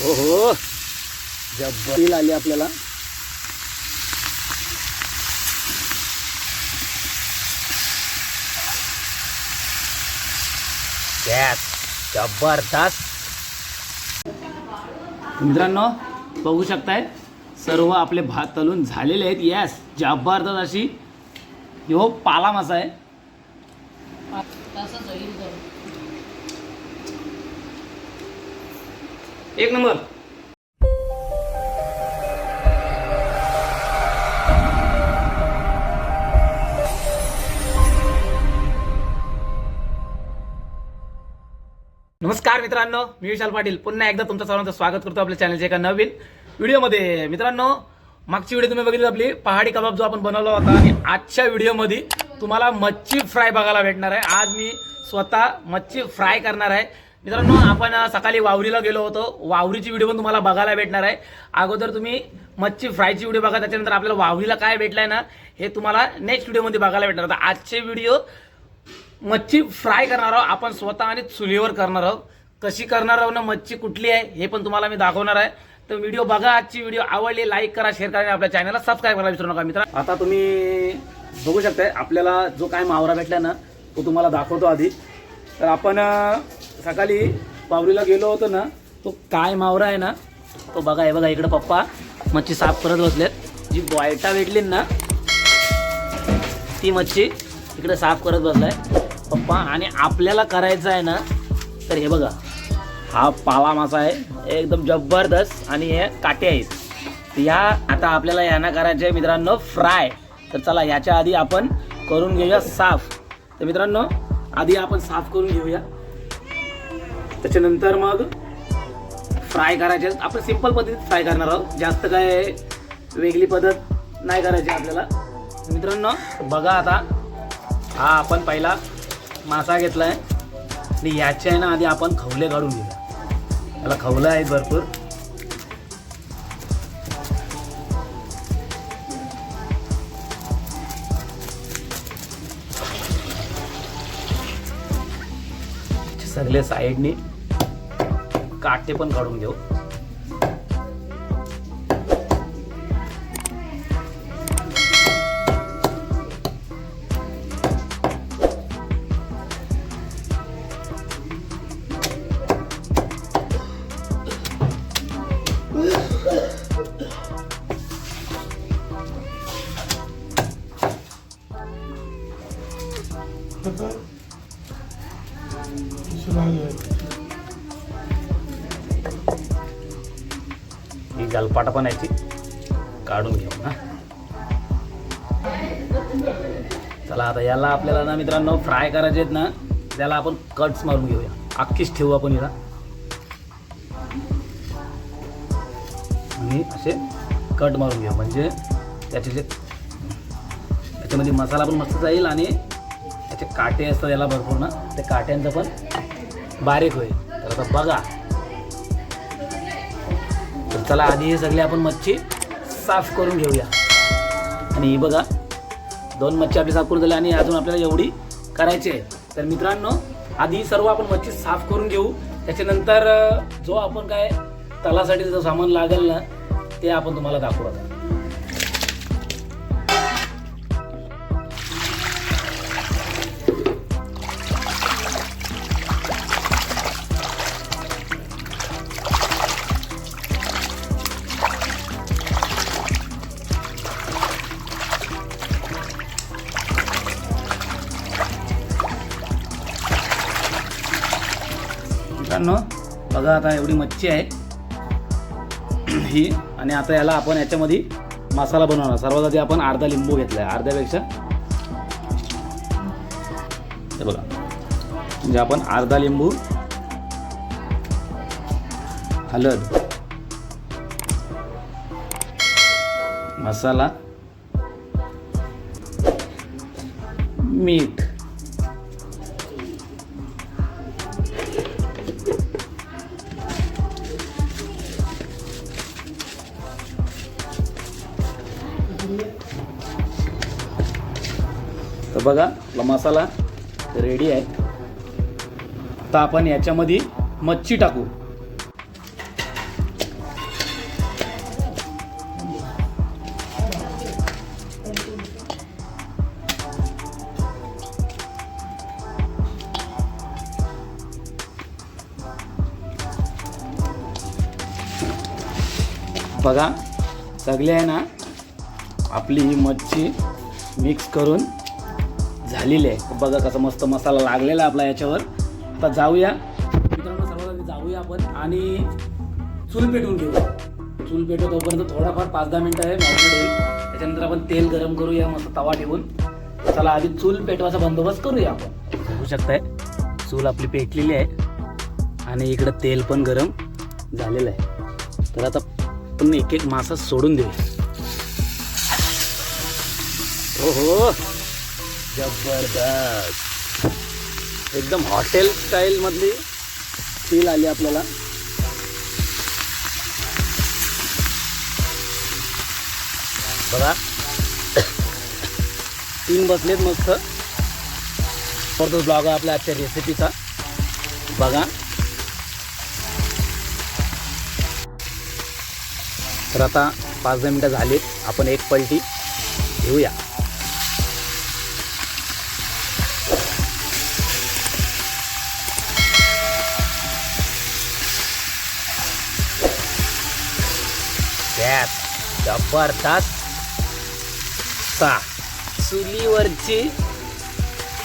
हो हो आली आपल्याला. जबरदस्त. मित्रांनो बघू शकताय सर्व आपले भात तलून झालेले आहेत. यस जबरदस्त अशी हो पाला मासा आहे. एक नंबर. नमस्कार मित्रांनो मी विशाल पाटील. पुन्हा एकदा तुमचं सर्वांचं स्वागत करतो आपल्या चॅनलच्या एका नवीन व्हिडिओमध्ये मित्रांनो मागची व्हिडिओ तुम्ही बघितली आपली पहाडी कबाब जो आपण बनवला होता आणि आजच्या व्हिडिओमध्ये तुम्हाला मच्छी फ्राय बघायला भेटणार आहे. आज मी स्वतः मच्छी फ्राय करणार आहे. मित्रांनो आपण सकाळी वावरीला गेलो होतो. वावरीची व्हिडिओ पण तुम्हाला बघायला भेटणार आहे. अगोदर तुम्ही मच्छी फ्रायची व्हिडिओ बघा त्याच्यानंतर आपल्याला वावरीला काय भेटलंय ना हे तुम्हाला नेक्स्ट व्हिडिओमध्ये बघायला भेटणार. आता आजचे व्हिडिओ मच्छी फ्राय करणार आहोत. आपण स्वतः आणि चुलीवर करणार आहोत. कशी करणार आहोत ना मच्छी कुठली आहे हे पण तुम्हाला मी दाखवणार आहे. तर व्हिडिओ बघा आजची व्हिडिओ. आवडली लाईक करा शेअर करा आणि आपल्या चॅनलला सबस्क्राईब करायला विसरू नका मित्र आता तुम्ही बघू शकताय आपल्याला जो काय मावरा भेटला ना तो तुम्हाला दाखवतो आधी. तर आपण सकाळी पावरीला गेलो होतो ना तो काय मावरा आहे ना तो बघा हे बघा इकडे पप्पा मच्छी साफ करत बसलेत. जी बॉयटा भेटली ना ती मच्छी इकडे साफ करत बसलाय. पप्पा आणि आपल्याला करायचं आहे ना तर हे बघा हा पाला मासा आहे एकदम जबरदस्त आणि हे काटे आहेत. या ह्या आता आपल्याला यांना करायचे आहे मित्रांनो फ्राय. तर चला याच्या आधी आपण करून घेऊया साफ. तर मित्रांनो आधी आपण साफ करून घेऊया. त्याच्यानंतर मग फ्राय करायचे. आपण सिंपल पद्धतीत फ्राय करणार आहोत. जास्त काय वेगळी पद्धत नाही करायची आपल्याला. मित्रांनो बघा आता. हा आपण पहिला मासा आहे आणि याच्या आहे ना आधी आपण खवले काढून घेऊया. त्याला खवलं आहे भरपूर. सगळे साईडनी काटे पण काढून घेऊ. ही गलपाटा पण याची काढून घेऊ ना चला आता याला आपल्याला ना मित्रांनो फ्राय करायचे आहेत ना त्याला आपण कट्स मारून घेऊया. अख्खीच ठेवू आपण हिला आणि असे कट मारून घेऊ म्हणजे त्याचे जे त्याच्यामध्ये मसाला पण मस्त जाईल आणि त्याचे काटे असतात याला भरपूर ना ते काट्यांचं पण बारीक होईल. तर आता बघा. तर चला आधी हे सगळे आपण मच्छी साफ करून घेऊया. आणि ही बघा दोन मच्छी आपली साफ करून झाली आणि अजून आपल्याला एवढी करायची आहे. तर मित्रांनो आधी सर्व आपण मच्छी साफ करून घेऊ. त्याच्यानंतर जो आपण काय तलासाठी जो सामान लागेल ना ते आपण तुम्हाला दाखवू आता. मित्रांनो बघा आता एवढी मच्छी आहे. ही आणि आता याला आपण याच्यामध्ये मसाला बनवणार. सर्वात आधी आपण अर्धा लिंबू घेतला आहे अर्ध्यापेक्षा. हे बघा. म्हणजे आपण अर्धा लिंबू हळद मसाला मीठ बघा आपला मसाला रेडी आहे. आता आपण याच्यामध्ये मच्छी टाकू. बघा सगळे आहे ना आपली ही मच्छी मिक्स करून झालेली आहे. बघा कसा मस्त मसाला लागलेला आहे आपला याच्यावर. आता जाऊया. मित्रांनो सर्वांनी जाऊया आपण आणि चूल पेटवून घेऊया. चूल पेटव तोपर्यंत थोडाफार पाच दहा मिनटं आहे मॅरिनेट होईल. त्याच्यानंतर आपण तेल गरम करूया मस्त तवा ठेवून. चला आधी चूल पेटवायचा बंदोबस्त करूया आपण. बघू शकताय चूल आपली पेटलेली आहे आणि इकडं तेल पण गरम झालेलं आहे. तर आता आपण एक एक मासा सोडून देऊ. हो हो जबरदस्त. एकदम हॉटेल स्टाईल मधली फील आली आपल्याला. बघा. तीन बसलेत मस्त. परतो ब्लॉग आपल्या आजच्या रेसिपीचा बघा. तर आता पाच दहा मिनटं झालीत. आपण एक पलटी घेऊया. त्यात जबरदस्त सा चुलीवरची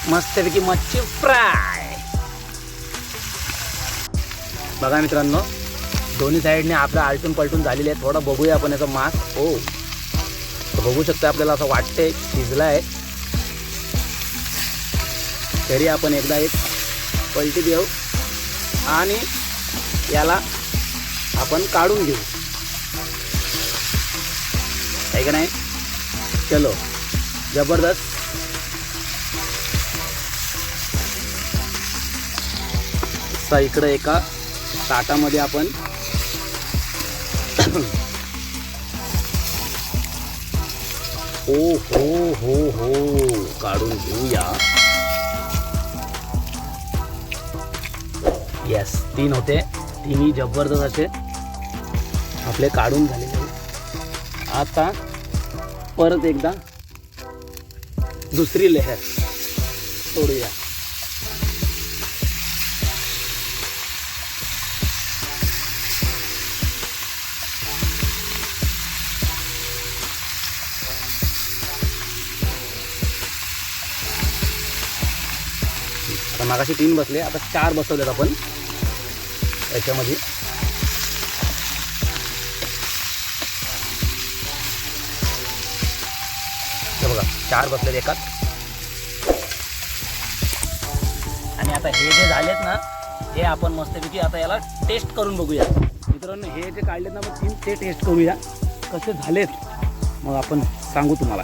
मस्तपैकी मच्छी फ्राय. बघा मित्रांनो दोन्ही साईडने आपलं आलटून पलटून झालेले आहे. थोडं बघूया आपण याचा मास. हो. बघू शकतो आपल्याला असं वाटतंय शिजला आहे तरी आपण एकदा एक पलटी देऊ आणि याला आपण काढून घेऊ. आहे का नाही? चलो. जबरदस्त. असा इकडं एका ताटामध्ये आपण ओ हो हो हो. काढून घेऊया. येस तीन होते. तिन्ही जबरदस्त असे आपले काढून झाले. आता परत एकदा दुसरी लेहर सोडूया मागाशी तीन बसले आता चार बसवलेत आपण. याच्यामध्ये चार बसलेत एकात. आणि आता हे जे झालेत ना हे आपण मस्तपैकी आता याला टेस्ट करून बघूया. मित्रांनो हे जे काढलेत ना मग तीन ते टेस्ट करूया. कसे झालेत मग आपण सांगू तुम्हाला.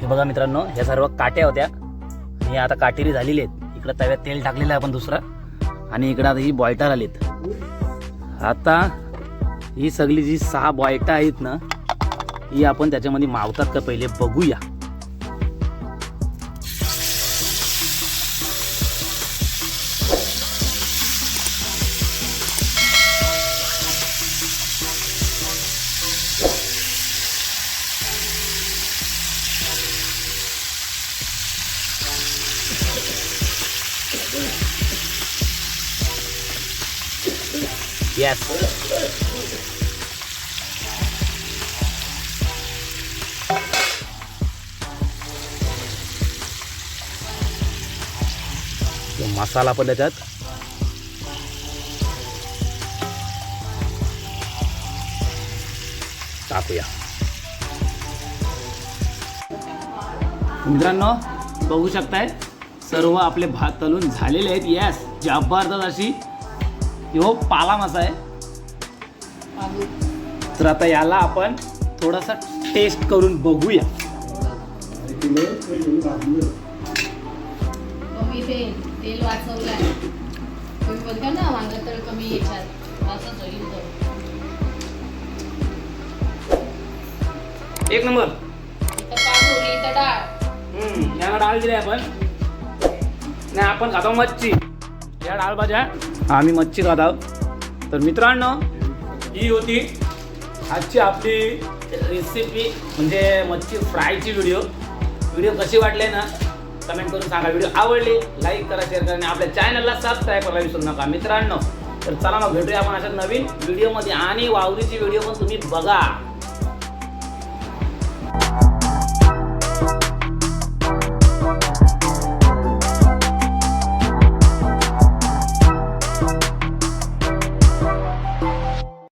हे बघा मित्रांनो ह्या सर्व काट्या होत्या. हे आता काटेरी झालेली आहेत. इकडं तव्यात तेल टाकलेलं आहे आपण दुसरं. आणि इकडं आता ही बॉयटर आलीत. आता ही सगळी जी सहा बॉयटा आहेत ना ही आपण त्याच्यामध्ये मावतात का पहिले बघूया. Yes. मसाला पण त्याच्यात. टाकूया. मित्रांनो बघू शकताय सर्व आपले भात तलून झालेले आहेत. येस जबरदस्त अशी हो पाला मासा आहे तर आता याला आपण थोडासा टेस्ट करून बघूया. कमी ते तेल वाचवलं आहे तुम्ही बघा ना वांग तर कमी याच्यात असंच होईल तर. एक नंबर. इथं पाठवली इथं डाळ. हम्म, याला डाळ दिली आपण. नाही आपण खातो मच्छी. या डाळ भाज्या आम्ही मच्छी खात आहोत. तर मित्रांनो ही होती आजची आपली रेसिपी म्हणजे मच्छी फ्रायची व्हिडिओ व्हिडिओ कशी वाटले ना कमेंट करून सांगा. व्हिडिओ आवडली लाईक करा शेअर करा आणि आपल्या चॅनलला सबस्क्राईब करायला विसरू नका. मित्रांनो तर चला मग भेटूया आपण अशा नवीन व्हिडिओमध्ये आणि वावरीची व्हिडिओ पण तुम्ही बघा.